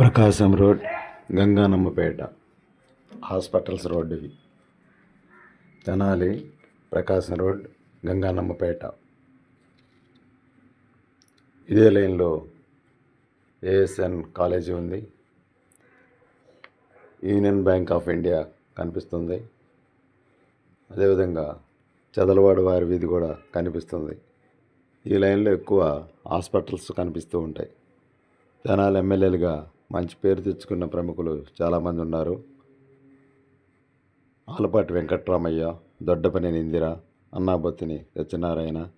Prakasam road Ganganammapeta hospitals road ఇవి Tenali Prakasam road Ganganammapeta. ఇదే లైన్లో ఏఎస్ఎన్ కాలేజీ ఉంది. యూనియన్ బ్యాంక్ ఆఫ్ ఇండియా కనిపిస్తుంది. అదేవిధంగా చదలవాడ వారి వీధి కూడా కనిపిస్తుంది. ఈ లైన్లో ఎక్కువ హాస్పిటల్స్ కనిపిస్తూ ఉంటాయి. తెనాలి ఎమ్మెల్యేలుగా మంచి పేరు తెచ్చుకున్న ప్రముఖులు చాలామంది ఉన్నారు. ఆలపాటి వెంకట్రామయ్య దొడ్డపనేని ఇందిర అన్నాబొత్తిని సత్యనారాయణ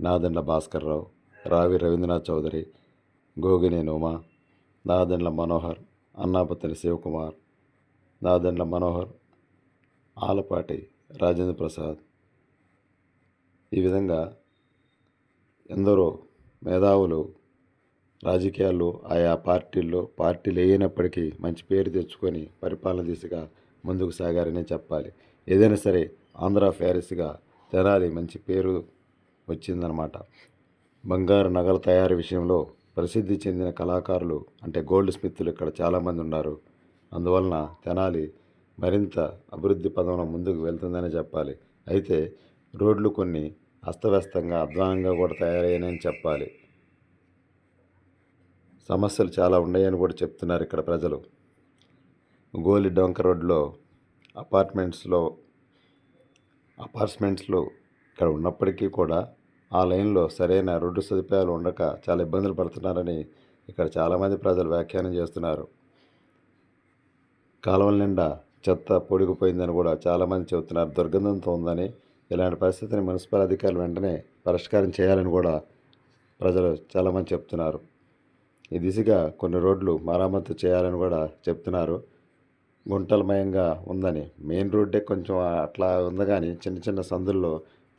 నాదెండ్ల భాస్కర్రావు రావి రవీంద్రనాథ్ చౌదరి గోగినేని ఉమా నాదెండ్ల మనోహర్ అన్నాపతిని శివకుమార్ నాదెండ్ల మనోహర్ ఆలపాటి రాజేంద్ర ప్రసాద్. ఈ విధంగా ఎందరో మేధావులు రాజకీయాల్లో ఆయా పార్టీల్లో పార్టీలు అయినప్పటికీ మంచి పేరు తెచ్చుకొని పరిపాలన దిశగా ముందుకు సాగారని చెప్పాలి. ఏదైనా సరే ఆంధ్ర ఫ్యారిస్గా తెనాలి మంచి పేరు వచ్చిందనమాట బంగారు నగల తయారీ విషయంలో ప్రసిద్ధి చెందిన కళాకారులు అంటే గోల్డ్ స్మిత్లు ఇక్కడ చాలామంది ఉన్నారు. అందువలన తెనాలి మరింత అభివృద్ధి పదంలో ముందుకు వెళ్తుందని చెప్పాలి. అయితే రోడ్లు కొన్ని అస్తవ్యస్తంగా అధ్వానంగా కూడా తయారయ్యాయని చెప్పాలి. సమస్యలు చాలా ఉన్నాయని కూడా చెప్తున్నారు ఇక్కడ ప్రజలు. గోలి డొంక రోడ్లో అపార్ట్మెంట్స్లో అపార్ట్మెంట్స్లో ఇక్కడ ఉన్నప్పటికీ కూడా ఆ లైన్లో సరైన రోడ్డు సదుపాయాలు ఉండక చాలా ఇబ్బందులు పడుతున్నారని ఇక్కడ చాలామంది ప్రజలు వ్యాఖ్యానం చేస్తున్నారు. కాలువల నిండా చెత్త పొడిగిపోయిందని కూడా చాలామంది చెబుతున్నారు. దుర్గంధంతో ఉందని ఇలాంటి పరిస్థితిని మున్సిపల్ అధికారులు వెంటనే పరిష్కారం చేయాలని కూడా ప్రజలు చాలామంది చెప్తున్నారు ఈ దిశగా కొన్ని రోడ్లు మరమ్మతు చేయాలని కూడా చెప్తున్నారు. గుంటలమయంగా ఉందని. మెయిన్ రోడ్డే కొంచెం అట్లా ఉంది కానీ చిన్న చిన్న సందుల్లో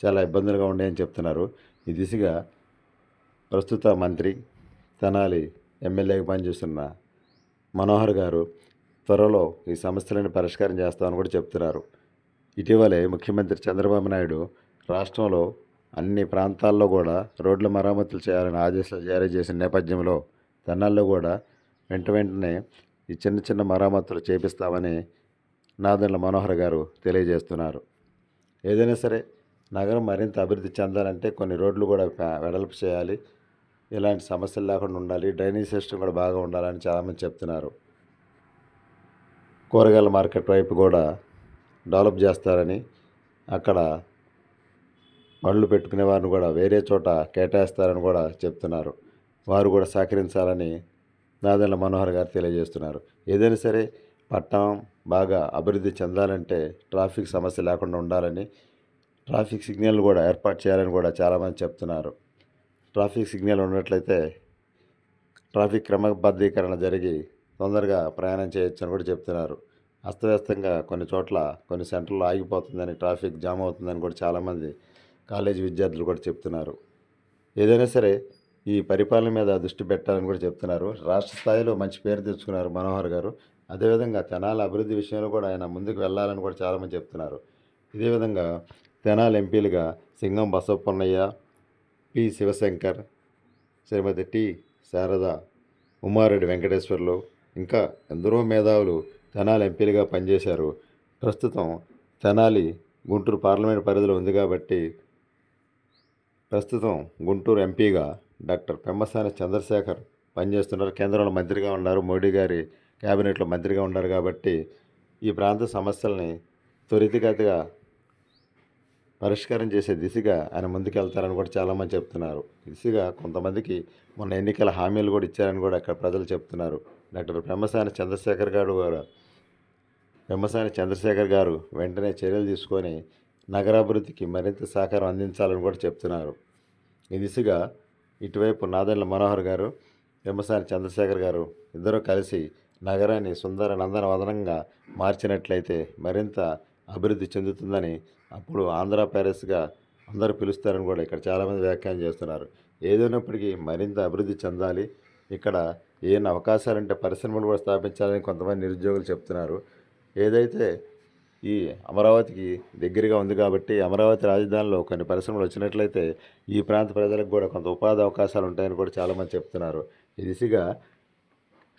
చాలా ఇబ్బందులుగా ఉన్నాయని చెప్తున్నారు. ఈ దిశగా ప్రస్తుత మంత్రి తెనాలి ఎమ్మెల్యేగా పనిచేస్తున్న మనోహర్ గారు త్వరలో ఈ సమస్యలను పరిష్కారం చేస్తామని కూడా చెప్తున్నారు. ఇటీవలే ముఖ్యమంత్రి చంద్రబాబు నాయుడు రాష్ట్రంలో అన్ని ప్రాంతాల్లో కూడా రోడ్ల మరమ్మతులు చేయాలని ఆదేశాలు జారీ చేసిన నేపథ్యంలో ధనాల్లో కూడా వెంట వెంటనే ఈ చిన్న చిన్న మరమ్మతులు చేపిస్తామని నాదన్ల మనోహర్ గారు తెలియజేస్తున్నారు. ఏదైనా సరే నగరం మరింత అభివృద్ధి చెందాలంటే కొన్ని రోడ్లు కూడా వెడల్పు చేయాలి. ఇలాంటి సమస్యలు లేకుండా ఉండాలి. డ్రైనేజ్ సిస్టమ్ కూడా బాగా ఉండాలని చాలామంది చెప్తున్నారు. కూరగాయల మార్కెట్ వైపు కూడా డెవలప్ చేస్తారని అక్కడ బండ్లు పెట్టుకునే వారిని కూడా వేరే చోట కేటాయిస్తారని కూడా చెప్తున్నారు. వారు కూడా సహకరించాలని నాదెండ్ల మనోహర్ గారు తెలియజేస్తున్నారు. ఏదైనా సరే పట్టణం బాగా అభివృద్ధి చెందాలంటే ట్రాఫిక్ సమస్య లేకుండా ఉండాలని ట్రాఫిక్ సిగ్నల్ కూడా ఏర్పాటు చేయాలని కూడా చాలామంది చెప్తున్నారు. ట్రాఫిక్ సిగ్నల్ ఉన్నట్లయితే ట్రాఫిక్ క్రమబద్ధీకరణ జరిగి తొందరగా ప్రయాణం చేయొచ్చని కూడా చెప్తున్నారు. అస్తవ్యస్తంగా కొన్ని చోట్ల కొన్ని సెంటర్లో ఆగిపోతుందని ట్రాఫిక్ జామ్ అవుతుందని కూడా చాలామంది కాలేజీ విద్యార్థులు కూడా చెప్తున్నారు. ఏదైనా సరే ఈ పరిపాలన మీద దృష్టి పెట్టాలని కూడా చెప్తున్నారు. రాష్ట్ర స్థాయిలో మంచి పేరు తెచ్చుకున్నారు మనోహర్ గారు. అదేవిధంగా తెనాల అభివృద్ధి విషయంలో కూడా ఆయన ముందుకు వెళ్ళాలని కూడా చాలామంది చెప్తున్నారు. ఇదే విధంగా తెనాలి ఎంపీలుగా సింగం బసప్పన్నయ్య పి. శివశంకర్ శ్రీమతి టి. శారద ఉమారెడ్డి వెంకటేశ్వర్లు ఇంకా ఎందరో మేధావులు తెనాలి ఎంపీలుగా పనిచేశారు. ప్రస్తుతం తెనాలి గుంటూరు పార్లమెంట్ పరిధిలో ఉంది కాబట్టి ప్రస్తుతం గుంటూరు ఎంపీగా డాక్టర్ పెమ్మసాని చంద్రశేఖర్ పనిచేస్తున్నారు. కేంద్రంలో మంత్రిగా ఉన్నారు. మోడీ గారి క్యాబినెట్లో మంత్రిగా ఉన్నారు కాబట్టి ఈ ప్రాంత సమస్యల్ని త్వరితగతిగా పరిష్కారం చేసే దిశగా ఆయన ముందుకెళ్తారని కూడా చాలామంది చెప్తున్నారు. ఈ దిశగా కొంతమందికి మొన్న ఎన్నికల హామీలు కూడా ఇచ్చారని కూడా అక్కడ ప్రజలు చెప్తున్నారు. డాక్టర్ పెమ్మసాని చంద్రశేఖర్ గారు గారు పెమ్మసాని చంద్రశేఖర్ గారు వెంటనే చర్యలు తీసుకొని నగరాభివృద్ధికి మరింత సహకారం అందించాలని కూడా చెప్తున్నారు. ఈ దిశగా ఇటువైపు నాదెండ్ల మనోహర్ గారు పెమ్మసాని చంద్రశేఖర్ గారు ఇద్దరూ కలిసి నగరాన్ని సుందర నందనవదనంగా మార్చినట్లయితే మరింత అభివృద్ధి చెందుతుందని అప్పుడు ఆంధ్ర ప్యారిస్గా అందరూ పిలుస్తారని కూడా ఇక్కడ చాలామంది వ్యాఖ్యానం చేస్తున్నారు. ఏదైనప్పటికీ మరింత అభివృద్ధి చెందాలి. ఇక్కడ ఏమైనా అవకాశాలంటే పరిశ్రమలు కూడా స్థాపించాలని కొంతమంది నిరుద్యోగులు చెప్తున్నారు. ఏదైతే ఈ అమరావతికి దగ్గరగా ఉంది కాబట్టి అమరావతి రాజధానిలో కొన్ని పరిశ్రమలు వచ్చినట్లయితే ఈ ప్రాంత ప్రజలకు కూడా కొంత ఉపాధి అవకాశాలు ఉంటాయని కూడా చాలామంది చెప్తున్నారు. ఈ దిశగా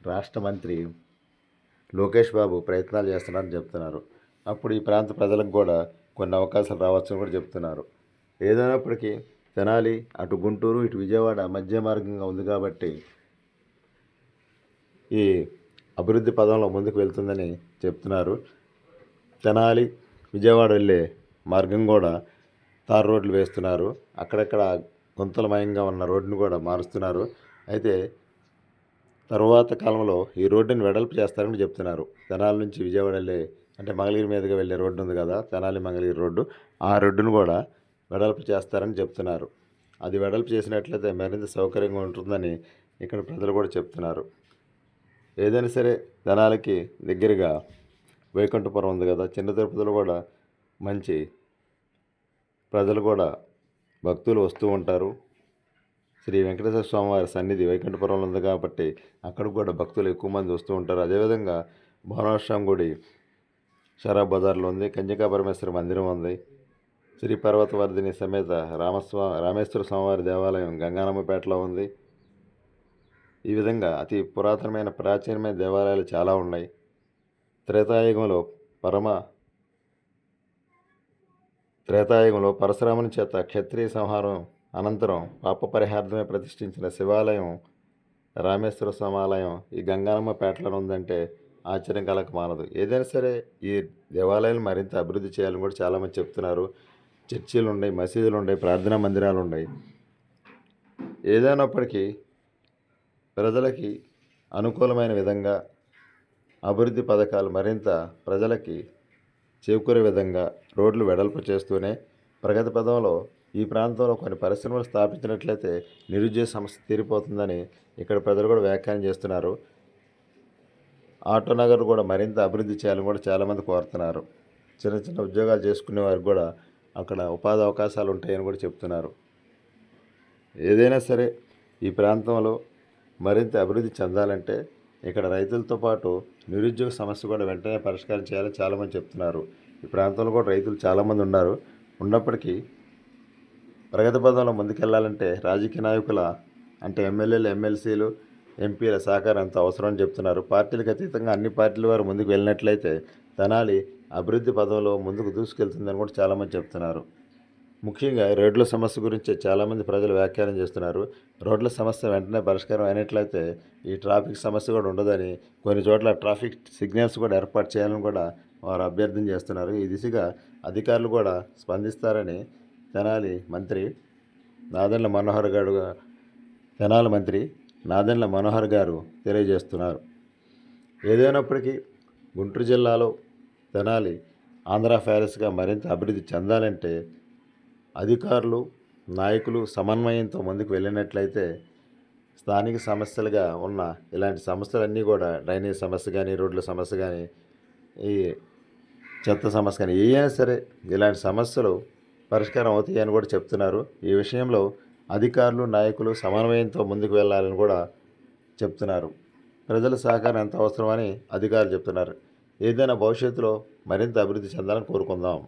రాష్ట్ర మంత్రి లోకేష్ బాబు ప్రయత్నాలు చేస్తున్నారని చెప్తున్నారు. అప్పుడు ఈ ప్రాంత ప్రజలకు కూడా కొన్ని అవకాశాలు రావచ్చని కూడా చెప్తున్నారు. ఏదైనప్పటికీ తెనాలి అటు గుంటూరు ఇటు విజయవాడ మధ్య మార్గంగా ఉంది కాబట్టి ఈ అభివృద్ధి పదంలో ముందుకు వెళ్తుందని చెప్తున్నారు. తెనాలి విజయవాడ వెళ్ళే మార్గం కూడా తార్ రోడ్లు వేస్తున్నారు. అక్కడక్కడ గుంతలమయంగా ఉన్న రోడ్డును కూడా మారుస్తున్నారు. అయితే తరువాత కాలంలో ఈ రోడ్డుని వెడల్పు చేస్తారని చెప్తున్నారు. తెనాలి నుంచి విజయవాడ వెళ్ళే అంటే మంగళగిరి మీదుగా వెళ్ళే రోడ్డు ఉంది కదా తెనాలి మంగళగిరి రోడ్డు ఆ రోడ్డును కూడా వెడల్పు చేస్తారని చెప్తున్నారు. అది వెడల్పు చేసినట్లయితే మరింత సౌకర్యంగా ఉంటుందని ఇక్కడ ప్రజలు కూడా చెప్తున్నారు. ఏదైనా సరే జనాలకి దగ్గరగా వైకుంఠపురం ఉంది కదా చిన్న తిరుపతిలో కూడా మంచి ప్రజలు కూడా భక్తులు వస్తూ ఉంటారు. శ్రీ వెంకటేశ్వర స్వామివారి సన్నిధి వైకుంఠపురంలో ఉంది కాబట్టి అక్కడికి కూడా భక్తులు ఎక్కువ మంది వస్తూ ఉంటారు. అదేవిధంగా భువనేశ్వరం గుడి షరాబ్ బజార్లో ఉంది కన్యకా పరమేశ్వర మందిరం ఉంది శ్రీ పర్వతవర్ధిని సమేత రామస్వా రామేశ్వర స్వామివారి దేవాలయం గంగానమ్మపేటలో ఉంది. ఈ విధంగా అతి పురాతనమైన ప్రాచీనమైన దేవాలయాలు చాలా ఉన్నాయి. త్రేతాయుగంలో పరమ త్రేతాయుగంలో పరశురాముని చేత క్షత్రియ సంహారం అనంతరం పాప పరిహార్థమే ప్రతిష్ఠించిన శివాలయం రామేశ్వర సమాలయం ఈ గంగానమ్మపేటలో ఉందంటే ఆశ్చర్యం కలక మానదు. ఏదైనా సరే ఈ దేవాలయాలు మరింత అభివృద్ధి చేయాలని కూడా చాలామంది చెప్తున్నారు. చర్చిలు ఉన్నాయి మసీదులు ఉన్నాయి ప్రార్థనా మందిరాలు ఉన్నాయి ఏదైనప్పటికీ ప్రజలకి అనుకూలమైన విధంగా అభివృద్ధి పథకాలు మరింత ప్రజలకి చేకూరే విధంగా రోడ్లు వెడల్పు చేస్తూనే ప్రగతి పదంలో ఈ ప్రాంతంలో కొన్ని పరిశ్రమలు స్థాపించినట్లయితే నిరుద్యోగ సమస్య తీరిపోతుందని ఇక్కడ ప్రజలు కూడా వ్యాఖ్యానం చేస్తున్నారు. ఆటో నగర్ కూడా మరింత అభివృద్ధి చేయాలని కూడా చాలామంది కోరుతున్నారు. చిన్న చిన్న ఉద్యోగాలు చేసుకునే వారికి కూడా అక్కడ ఉపాధి అవకాశాలు ఉంటాయని కూడా చెప్తున్నారు. ఏదైనా సరే ఈ ప్రాంతంలో మరింత అభివృద్ధి చెందాలంటే ఇక్కడ రైతులతో పాటు నిరుద్యోగ సమస్య కూడా వెంటనే పరిష్కారం చేయాలని చాలామంది చెప్తున్నారు. ఈ ప్రాంతంలో కూడా రైతులు చాలామంది ఉన్నారు. ఉన్నప్పటికీ ప్రగతి పదంలో ముందుకెళ్ళాలంటే రాజకీయ నాయకుల అంటే ఎమ్మెల్యేలు ఎమ్మెల్సీలు ఎంపీల సహకారం ఎంతో అవసరం అని చెప్తున్నారు. పార్టీలకు అతీతంగా అన్ని పార్టీల వారు ముందుకు వెళ్ళినట్లయితే తెనాలి అభివృద్ధి పదంలో ముందుకు దూసుకెళ్తుందని కూడా చాలామంది చెప్తున్నారు. ముఖ్యంగా రోడ్ల సమస్య గురించి చాలామంది ప్రజలు వ్యాఖ్యానం చేస్తున్నారు. రోడ్ల సమస్య వెంటనే పరిష్కారం అయినట్లయితే ఈ ట్రాఫిక్ సమస్య కూడా ఉండదని కొన్ని చోట్ల ట్రాఫిక్ సిగ్నల్స్ కూడా ఏర్పాటు చేయాలని కూడా వారు అభ్యర్థన చేస్తున్నారు. ఈ దిశగా అధికారులు కూడా స్పందిస్తారని తెనాలి మంత్రి నాదెండ్ల మనోహర్ గారు తెనాలి మంత్రి నాదెండ్ల మనోహర్ గారు తెలియజేస్తున్నారు. ఏదైనప్పటికీ గుంటూరు జిల్లాలో తెనాలి ఆంధ్ర ప్యాలెస్గా మరింత అభివృద్ధి చెందాలంటే అధికారులు నాయకులు సమన్వయంతో ముందుకు వెళ్ళినట్లయితే స్థానిక సమస్యలుగా ఉన్న ఇలాంటి సమస్యలన్నీ కూడా డ్రైనేజ్ సమస్య కానీ రోడ్ల సమస్య కానీ ఈ చెత్త సమస్య కానీ ఏవైనా సరే ఇలాంటి సమస్యలు పరిష్కారం అవుతాయని కూడా చెప్తున్నారు. ఈ విషయంలో అధికారులు నాయకులు సమన్వయంతో ముందుకు వెళ్ళాలని కూడా చెప్తున్నారు. ప్రజల సహకారం ఎంత అవసరమని అధికారులు చెప్తున్నారు. ఏదైనా భవిష్యత్తులో మరింత అభివృద్ధి చెందాలని కోరుకుందాం.